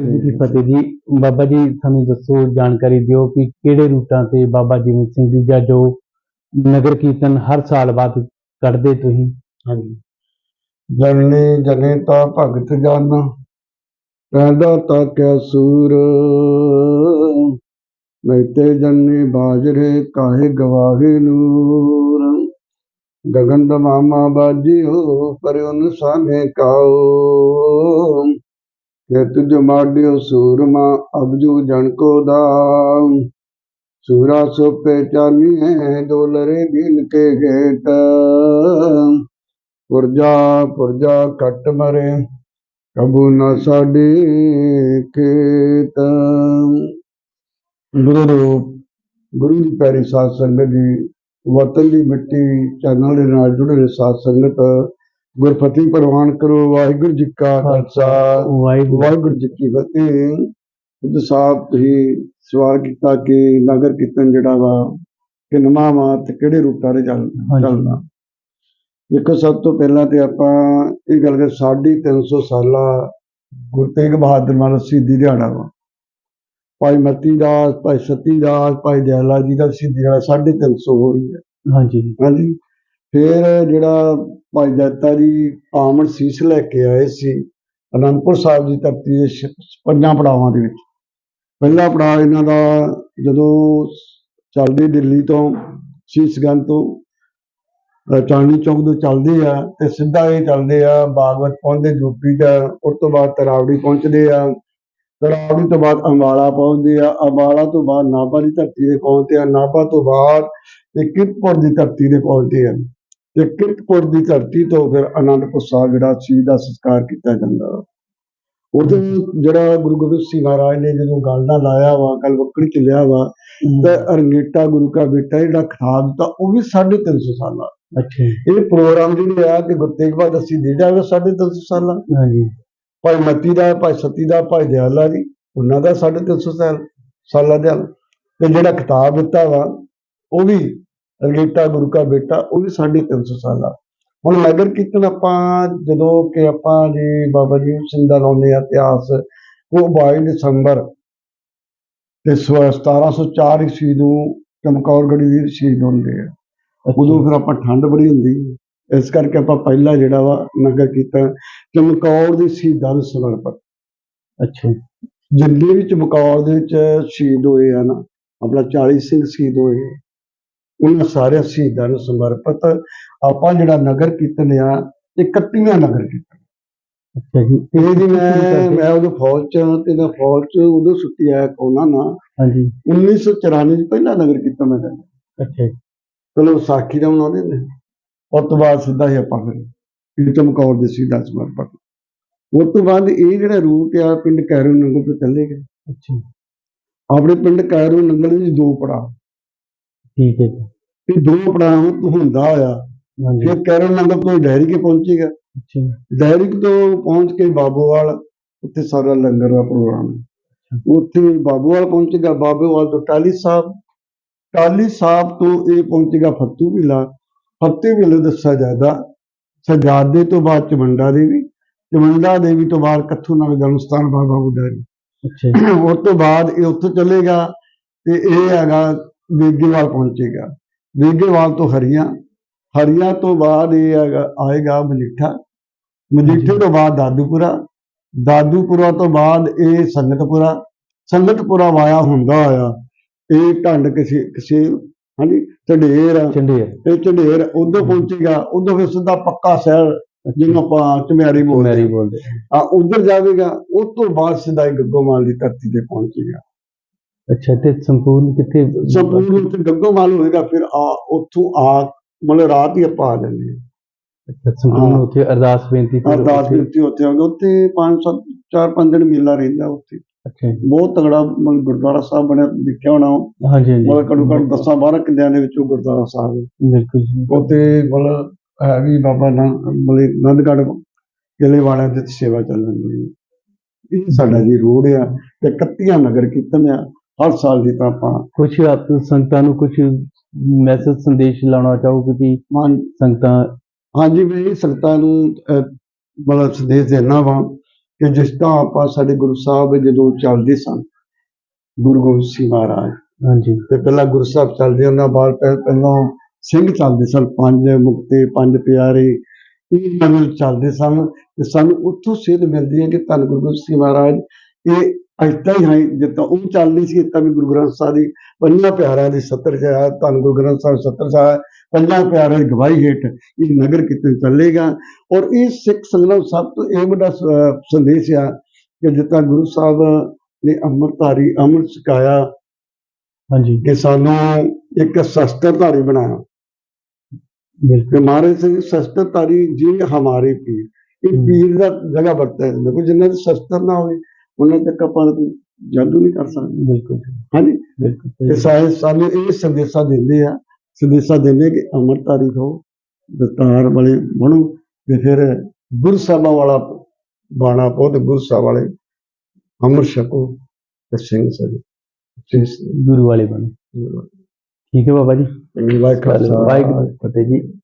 ਜੀ ਫਤਿਹ ਜੀ? ਬਾਬਾ ਜੀ, ਸਾਨੂੰ ਦੱਸੋ, ਜਾਣਕਾਰੀ ਦਿਓ ਕਿ ਕਿਹੜੇ ਰੂਟਾਂ ਤੇ ਬਾਬਾ ਜੀਵਨ ਸਿੰਘ ਜੀ ਦਾ ਜੋ ਨਗਰ ਕੀਰਤਨ ਹਰ ਸਾਲ ਬਾਅਦ ਕੱਢਦੇ ਤੁਸੀਂ? ਹਾਂਜੀ। ਜਨਨੇ ਜਨੇ ਤਾਂ ਭਗਤ ਜਨ ਪੈਦਾ ਤਾਂ ਕਿਆ ਸੂਰ। ਮੈਤੇ ਜੰਨੇ ਬਾਜਰੇ ਕਾਹੇ ਗਵਾਹੇ ਨੂਰ। ਗਗਨ ਦਾ ਮਾਮਾ ਬਾਜਿਓ, ਪਰ ਉਨ ਸਾਨੇ ਕਾਓ। ਕਿ ਤੁਝ ਮਾਡਿਓ ਸੂਰਮਾ ਅਬਜੂ ਜਨ ਕੋ ਦਾਮ। ਸੂਰਾ ਸੋ ਪਹਿਚਾਨੀਏ ਡੋਲਰੇ ਦਿਨ ਕੇ ਗੇਟ। ਪੁਰਜਾ ਪੁਰਜਾ ਕੱਟ ਮਰੇ, ਕਬੂ ਨਾ ਸਾਡੀ ਖੇਤ। ਗੁਰੂ ਰੂਪ, ਗੁਰੂ ਦੀ ਪਿਆਰੀ ਸਾਧ ਸੰਗਤ ਜੀ, ਵਤਨ ਦੀ ਮਿੱਟੀ ਚੈਨਲ ਦੇ ਨਾਲ ਜੁੜੇ ਹੋਏ ਸਾਧ ਸੰਗਤ ਗੁਰਫਤਿਹ ਪ੍ਰਵਾਨ ਕਰੋ ਵਾਹਿਗੁਰੂ ਜੀ ਕਾ ਖਾਲਸਾ। ਵਾਹਿਗੁਰੂ ਜੀ ਕੀ ਫਤਿਹ। ਬੁੱਧ ਸਾਹਿਬ ਤੁਸੀਂ ਸਵਾਲ ਕੀਤਾ ਕਿ ਨਗਰ ਕੀਰਤਨ ਜਿਹੜਾ ਵਾ ਕਿੰਨਵਾਂ ਵਾ ਤੇ ਕਿਹੜੇ ਚੱਲ ਹਾਂਜੀ। ਚੱਲਦਾ? ਦੇਖੋ ਸਭ ਤੋਂ ਪਹਿਲਾਂ ਤੇ ਆਪਾਂ ਇਹ ਗੱਲ ਕਰ ਸਾਢੇ ਤਿੰਨ ਸੌ ਸਾਲਾ ਗੁਰੂ ਤੇਗ ਬਹਾਦਰ ਦਾ ਸ਼ਹੀਦੀ ਦਿਹਾੜਾ ਵਾ। ਭਾਈ ਮਤੀ ਦਾਸ ਭਾਈ ਸਤੀ ਦਾਸ ਭਾਈ ਦਿਆਲਾ ਜੀ ਦਾ ਸ਼ਹੀਦੀ ਦਿਹਾੜਾ ਸਾਢੇ ਤਿੰਨ ਸੌ ਹੋ ਰਹੀ ਹੈ। ਹਾਂਜੀ। ਹਾਂਜੀ। ਫਿਰ ਜਿਹੜਾ ਭਾਈ ਜੱਤਾ ਜੀ ਆਮਣ ਸੀਸ ਲੈ ਕੇ ਆਏ ਸੀ, ਅਨੰਦਪੁਰ ਸਾਹਿਬ ਦੀ ਧਰਤੀ ਦੇ ਪੰਜਾਂ ਪੜਾਵਾਂ ਦੇ ਵਿੱਚ। ਪਹਿਲਾ ਪੜਾਅ ਇਹਨਾਂ ਦਾ ਜਦੋਂ ਚੱਲਦੇ ਦਿੱਲੀ ਤੋਂ ਸ਼ੀਸ਼ਗੰਜ ਤੋਂ, ਅਹ ਚਾਂਦਨੀ ਚੌਕ ਤੋਂ ਚੱਲਦੇ ਆ ਤੇ ਸਿੱਧਾ ਇਹ ਚੱਲਦੇ ਆ ਬਾਗਵਤ ਪਹੁੰਚਦੇ ਯੂਪੀ ਦਾ, ਉਸ ਤੋਂ ਬਾਅਦ ਤਰਾਵੜੀ ਪਹੁੰਚਦੇ ਆ। ਤਰਾਵੜੀ ਤੋਂ ਬਾਅਦ ਅੰਬਾਲਾ ਪਹੁੰਚਦੇ ਆ। ਅੰਬਾਲਾ ਤੋਂ ਬਾਅਦ ਨਾਭਾ ਦੀ ਧਰਤੀ ਤੇ ਪਹੁੰਚਦੇ ਆ। ਨਾਭਾ ਤੋਂ ਬਾਅਦ ਤੇ ਕਿਰਤਪੁਰ ਦੀ ਧਰਤੀ ਤੇ ਪਹੁੰਚਦੇ ਆ। ਤੇ ਕਿਰਤਪੁਰ ਦੀ ਧਰਤੀ ਤੋਂ ਫਿਰ ਅਨੰਦਪੁਰ ਸਾਹਿਬ ਜਿਹੜਾ ਸ਼ਹੀਦ ਦਾ ਸੰਸਕਾਰ ਕੀਤਾ ਜਾਂਦਾ। ਉਦੋਂ ਜਿਹੜਾ ਗੁਰੂ ਗੋਬਿੰਦ ਸਿੰਘ ਮਹਾਰਾਜ ਨੇ ਜਦੋਂ ਗੱਲ ਨਾਲ ਲਾਇਆ ਵਾ ਕੱਲ ਵੱਕੜੀ ਚ ਲਿਆ ਵਾ ਤੇ ਅਰੰਗੇਟਾ ਗੁਰੂ ਕਾ ਬੇਟਾ ਜਿਹੜਾ ਖਿਤਾਬ ਦਿੱਤਾ ਉਹ ਵੀ 350 ਸਾਲਾਂ। ਅੱਛਾ। ਜੀ, ਇਹ ਪ੍ਰੋਗਰਾਮ ਜਿਹੜੇ ਆ ਕਿ ਗੁਰੂ ਤੇਗ ਬਹਾਦਰ ਅਸੀਂ ਦੇ ਜਾਵੇ 350 ਸਾਲਾਂ। ਹਾਂਜੀ। ਭਾਈ ਮਤੀ ਦਾ ਭਾਈ ਸਤੀ ਦਾ ਭਾਈ ਦਿਆਲਾ ਜੀ ਉਹਨਾਂ ਦਾ 350 ਸਾਲ ਸਾਲਾਂ ਦਾ ਤੇ ਜਿਹੜਾ ਖਿਤਾਬ ਦਿੱਤਾ ਵਾ ਉਹ ਵੀ ਅਰਗੇਟਾ ਗੁਰੂ ਕਾ ਬੇਟਾ ਉਹ ਵੀ 350 ਸਾਲਾਂ। ਹੁਣ ਨਗਰ ਕੀਰਤਨ ਆਪਾਂ ਜਦੋਂ ਕਿ ਆਪਾਂ ਜੀ ਬਾਬਾ ਜੀ ਸਿੰਘ ਦਾ ਲਾਉਂਦੇ ਆ ਇਤਿਹਾਸ ਉਹ 22 ਦਸੰਬਰ ਤੇ ਸਵ- 1704 ਈਸਵੀ ਨੂੰ ਚਮਕੌਰਗੜ੍ਹ ਵੀਰ ਸ਼ਹੀਦ ਹੁੰਦੇ ਆ। ਉਦੋਂ ਫਿਰ ਆਪਾਂ ਠੰਡ ਬੜੀ ਹੁੰਦੀ। ਇਸ ਕਰਕੇ ਆਪਾਂ ਪਹਿਲਾ ਜਿਹੜਾ ਵਾ ਨਗਰ ਕੀਰਤਨ ਚਮਕੌਰ ਦੇ ਸ਼ਹੀਦਾਂ ਨੂੰ ਸਮਰਪਿਤ। ਅੱਛਾ। ਜਿੰਨੇ ਵੀ ਚਮਕੌਰ ਦੇ ਵਿੱਚ ਸ਼ਹੀਦ ਹੋਏ ਆ ਨਾ ਆਪਣਾ 40 ਸਿੰਘ ਸ਼ਹੀਦ ਹੋਏ। ਉਹਨਾਂ ਸਾਰੇ ਸ਼ਹੀਦਾਂ ਨੂੰ ਸਮਰਪਿਤ ਆਪਾਂ ਜਿਹੜਾ ਨਗਰ ਕੀਰਤਨ ਆ ਇਹ 31ਵਾਂ ਨਗਰ ਕੀਰਤਨ। ਅੱਛਾ ਜੀ। ਇਹ ਜੀ ਮੈਂ ਮੈਂ ਉਦੋਂ ਫੌਜ ਚ ਤੇ ਮੈਂ ਫੌਜ ਚ ਉਦੋਂ ਛੁੱਟੀ ਆਇਆ ਕੋਨਾ ਨਾ ਹਾਂਜੀ। 1994 ਚ ਪਹਿਲਾ ਨਗਰ ਕੀਰਤਨ ਮੈਂ ਕਰਦਾ ਅੱਛਾ ਜੀ, ਚਲੋ ਵਿਸਾਖੀ ਦਾ ਮਨਾਉਂਦੇ ਨੇ ਉਸ ਤੋਂ ਬਾਅਦ ਸਿੱਧਾ ਹੀ ਆਪਾਂ ਫਿਰ ਫਿਰ ਚਮਕੌਰ ਦੇ ਸਿੱਧਾ ਸਮਰਪਿਤ। ਉਸ ਤੋਂ ਬਾਅਦ ਇਹ ਜਿਹੜਾ ਰੂਟ ਆ ਪਿੰਡ ਕੈਰੋ ਨੰਗਲ ਤੋਂ ਚੱਲੇ ਗਏ। ਅੱਛਾ ਆਪਣੇ ਪਿੰਡ ਕੈਰੋ ਨੰਗਲ ਵਿੱਚ ਦੋ ਪੜਾ ਠੀਕ ਹੈ ਜੀ। ਇਹ ਦੋ ਪੜਾ ਹੁੰਦਾ ਹੋਇਆ ਹਾਂਜੀ। ਫਿਰ ਕੈਰੋ ਨੰਗਲ ਤੋਂ ਡੈਰੀ ਕੇ ਪਹੁੰਚੇਗਾ ਅੱਛਾ ਡੈਰੀ ਤੋਂ ਪਹੁੰਚ ਕੇ ਬਾਬੂਵਾਲ ਉੱਥੇ ਸਾਰਾ ਲੰਗਰ ਦਾ ਪ੍ਰੋਗਰਾਮ ਹੈ। ਉੱਥੇ ਬਾਬੂਵਾਲ ਪਹੁੰਚੇਗਾ ਬਾਬੂਵਾਲ ਤੋਂ ਟਾਲੀ ਸਾਹਿਬ। ਟਾਲੀ ਸਾਹਿਬ ਤੋਂ ਇਹ ਪਹੁੰਚੇਗਾ ਫੱਤੂ ਵਿਲਾ। ਫੱਤੂ ਵਿਲੇ ਦਾ ਸਜਾਦਾ ਸਜਾਦੇ ਤੋਂ ਬਾਅਦ ਚਮੰਡਾ ਦੇਵੀ ਚਮੰਡਾ ਦੇਵੀ ਤੋਂ ਬਾਅਦ ਕੱਥੂ ਨਗਰ ਜਨਮਸਥਾਨ ਬਾਬਾ ਬੁੱਢਾ ਜੀ। ਅੱਛਾ ਉਸ ਤੋਂ ਬਾਅਦ ਇਹ ਉੱਥੋਂ ਚੱਲੇਗਾ ਤੇ ਇਹ ਹੈਗਾ ਵੇਗੇਵਾਲ ਪਹੁੰਚੇਗਾ। ਵੇਗੇਵਾਲ ਤੋਂ ਹਰੀਆਂ ਹਰੀਆਂ ਤੋਂ ਬਾਅਦ ਇਹ ਆਏਗਾ ਮਜੀਠਾ। ਮਜੀਠੇ ਤੋਂ ਬਾਅਦ ਦਾਦੂਪੁਰਾ। ਦਾਦੂਪੁਰਾ ਤੋਂ ਬਾਅਦ ਇਹ ਸੰਗਤਪੁਰਾ। ਸੰਗਤਪੁਰਾ ਵਾਇਆ ਹੁੰਦਾ ਹੋਇਆ। ਇਹ ਢੰਡ ਕਿਸੇ ਕਿਸੇ ਹਾਂਜੀ ਝੰਡੇਰ। ਚੰਡੀਗੜ੍ਹ ਇਹ ਝੰਡੇਰ ਉਦੋਂ ਪਹੁੰਚੇਗਾ। ਉਦੋਂ ਫਿਰ ਸਿੱਧਾ ਪੱਕਾ ਸ਼ਹਿਰ ਜਿਹਨੂੰ ਆਪਾਂ ਚਮਿਆਰੀ ਬੋਲਦੇ ਆ ਉਧਰ ਜਾਵੇਗਾ। ਉਸ ਤੋਂ ਬਾਅਦ ਸਿੱਧਾ ਹੀ ਗੱਗੋਮਾਲ ਦੀ ਧਰਤੀ ਤੇ ਪਹੁੰਚੇਗਾ। ਅੱਛਾ ਤੇ ਸੰਪੂਰਨ ਕਿੱਥੇ ਸੰਪੂਰਨ ਉੱਥੇ ਗੱਗੋਮਾਲ ਹੋਏਗਾ ਫਿਰ ਆ ਉੱਥੋਂ ਆ ਮਤਲਬ ਰਾਤ ਹੀ ਆਪਾਂ ਆ ਜਾਂਦੇ ਅੱਛਾ ਸੰਪੂਰਨ। ਉੱਥੇ ਅਰਦਾਸ ਬੇਨਤੀ ਅਰਦਾਸ ਬੇਨਤੀ ਉੱਥੇ ਆਉਂਗੇ ਉੱਥੇ ਪੰਜ ਸੱਤ ਚਾਰ ਪੰਜ ਦਿਨ ਮੇਲਾ ਰਹਿੰਦਾ ਉੱਥੇ। ਅੱਛਾ ਬਹੁਤ ਤਗੜਾ ਮਤਲਬ ਗੁਰਦੁਆਰਾ ਸਾਹਿਬ ਬਣਿਆ ਦੇਖਿਆ ਹੋਣਾ। ਹਾਂਜੀ ਹਾਂਜੀ। ਮਤਲਬ ਘੱਟੋ ਘੱਟ ਦਸਾਂ ਬਾਰਾਂ ਕਿੱਲਿਆਂ ਦੇ ਵਿੱਚੋਂ ਗੁਰਦੁਆਰਾ ਸਾਹਿਬ ਹੈ। ਬਿਲਕੁਲ ਉੱਥੇ ਮਤਲਬ ਹੈ ਵੀ ਬਾਬਾ ਮਤਲਬ ਆਨੰਦਗੜ੍ਹ ਕਿਲੇ ਵਾਲਿਆਂ ਦੀ ਸੇਵਾ ਚੱਲ ਰਹੀ ਹੈ ਇਹ ਸਾਡਾ ਜੀ ਰੋਡ ਆ ਤੇ 31 ਨਗਰ ਕੀਰਤਨ ਆ। ਹਰ ਸਾਲ ਦੀ ਤਾਂ ਆਪਾਂ ਕੁਛ ਆਪ ਸੰਗਤਾਂ ਨੂੰ ਕੁਛ ਮੈਸੇਜ ਸੰਦੇਸ਼ ਲਾਉਣਾ ਚਾਹੋਗੇ ਕਿ ਮੰਨ ਸੰਗਤਾਂ ਹਾਂਜੀ ਮੈਂ ਇਹ ਸੰਗਤਾਂ ਨੂੰ ਮਤਲਬ ਸੰਦੇਸ਼ ਦੇਣਾ ਵਾ ਕਿ ਜਿਸ ਤਰ੍ਹਾਂ ਆਪਾਂ ਸਾਡੇ ਗੁਰੂ ਸਾਹਿਬ ਜਦੋਂ ਚੱਲਦੇ ਸਨ ਗੁਰੂ ਗੋਬਿੰਦ ਸਿੰਘ ਮਹਾਰਾਜ। ਹਾਂਜੀ। ਤੇ ਪਹਿਲਾਂ ਗੁਰੂ ਸਾਹਿਬ ਚੱਲਦੇ ਉਹਨਾਂ ਬਾਅਦ ਪਹਿ- ਪਹਿਲਾਂ ਸਿੰਘ ਚੱਲਦੇ ਸਨ ਪੰਜ ਮੁਕਤੇ ਪੰਜ ਪਿਆਰੇ। ਇਹ ਨਵੇਂ ਚੱਲਦੇ ਸਨ ਤੇ ਸਾਨੂੰ ਉੱਥੋਂ ਸੇਧ ਮਿਲਦੀ ਹੈ ਕਿ ਧੰਨ ਗੁਰੂ ਗੋਬਿੰਦ ਸਿੰਘ ਮਹਾਰਾਜ ਇਹ ਏਦਾਂ ਹੀ ਹੈ ਜਿੱਦਾਂ ਉਹ ਚੱਲਦੀ ਸੀ ਤਾਂ ਵੀ ਗੁਰੂ ਗ੍ਰੰਥ ਸਾਹਿਬ ਦੀ ਪੰਜਾਂ ਪਿਆਰਿਆਂ ਦੀ ਸੱਤਰ ਚ ਆਇਆ ਧੰਨ ਗੁਰੂ ਗ੍ਰੰਥ ਸਾਹਿਬ ਸੱਤਰ ਚ ਆਇਆ ਪੰਜਾਂ ਪਿਆਰਿਆਂ ਦੀ ਗਵਾਹੀ ਹੇਠ ਇਹ ਨਗਰ ਕੀਰਤਨ ਚੱਲੇਗਾ। ਔਰ ਇਹ ਸਿੱਖ ਸੰਗਤ ਨੂੰ ਸਭ ਤੋਂ ਇਹ ਵੱਡਾ ਸੰਦੇਸ਼ ਆ ਕਿ ਜਿੱਦਾਂ ਗੁਰੂ ਸਾਹਿਬ ਨੇ ਅੰਮ੍ਰਿਤਧਾਰੀ ਅੰਮ੍ਰਿਤ ਛਕਾਇਆ ਹਾਂਜੀ। ਕਿ ਸਾਨੂੰ ਇੱਕ ਸ਼ਸਤਰਧਾਰੀ ਬਣਾਇਆ। ਬਿਲਕੁਲ। ਮਹਾਰਾਜ ਸਿੰਘ ਸ਼ਸਤਰਧਾਰੀ ਜੀ ਹਮਾਰੇ ਪੀਰ ਇਹ। ਪੀਰ ਦਾ ਜਗ੍ਹਾ ਵਰਤਿਆ ਜਾਂਦਾ ਕੋਈ ਜਿੰਨਾਂ ਦੇ ਸ਼ਸਤਰ ਨਾ ਹੋਵੇ ਉਹਨਾਂ ਤੱਕ ਆਪਾਂ ਕੋਈ ਜਾਦੂ ਨਹੀਂ ਕਰ ਸਕਦੇ। ਬਿਲਕੁਲ ਹਾਂਜੀ? ਬਿਲਕੁਲ ਤੇ ਸਹੀ। ਸਾਰੇ ਸਾਨੂੰ ਇਹ ਸੰਦੇਸ਼ਾ ਦਿੰਦੇ ਆ ਸੰਦੇਸ਼ਾ ਦਿੰਦੇ ਕਿ ਅੰਮ੍ਰਿਤਧਾਰੀ ਹੋ ਦਸਤਾਰ ਵਾਲੇ ਬਣੋ ਤੇ ਫਿਰ ਗੁਰੂ ਸਾਹਿਬਾਂ ਵਾਲਾ ਬਾਣਾ ਪਾਓ ਤੇ ਗੁਰੂ ਸਾਹਿਬ ਵਾਲੇ ਅੰਮ੍ਰਿਤ ਛਕੋ ਤੇ ਸਿੰਘ ਸਜੋ। ਗੁਰੂ ਵਾਲੇ ਬਣ। ਠੀਕ ਹੈ ਬਾਬਾ ਜੀ। ਵਾਹਿਗੁਰੂ। ਫਤਿਹ ਜੀ।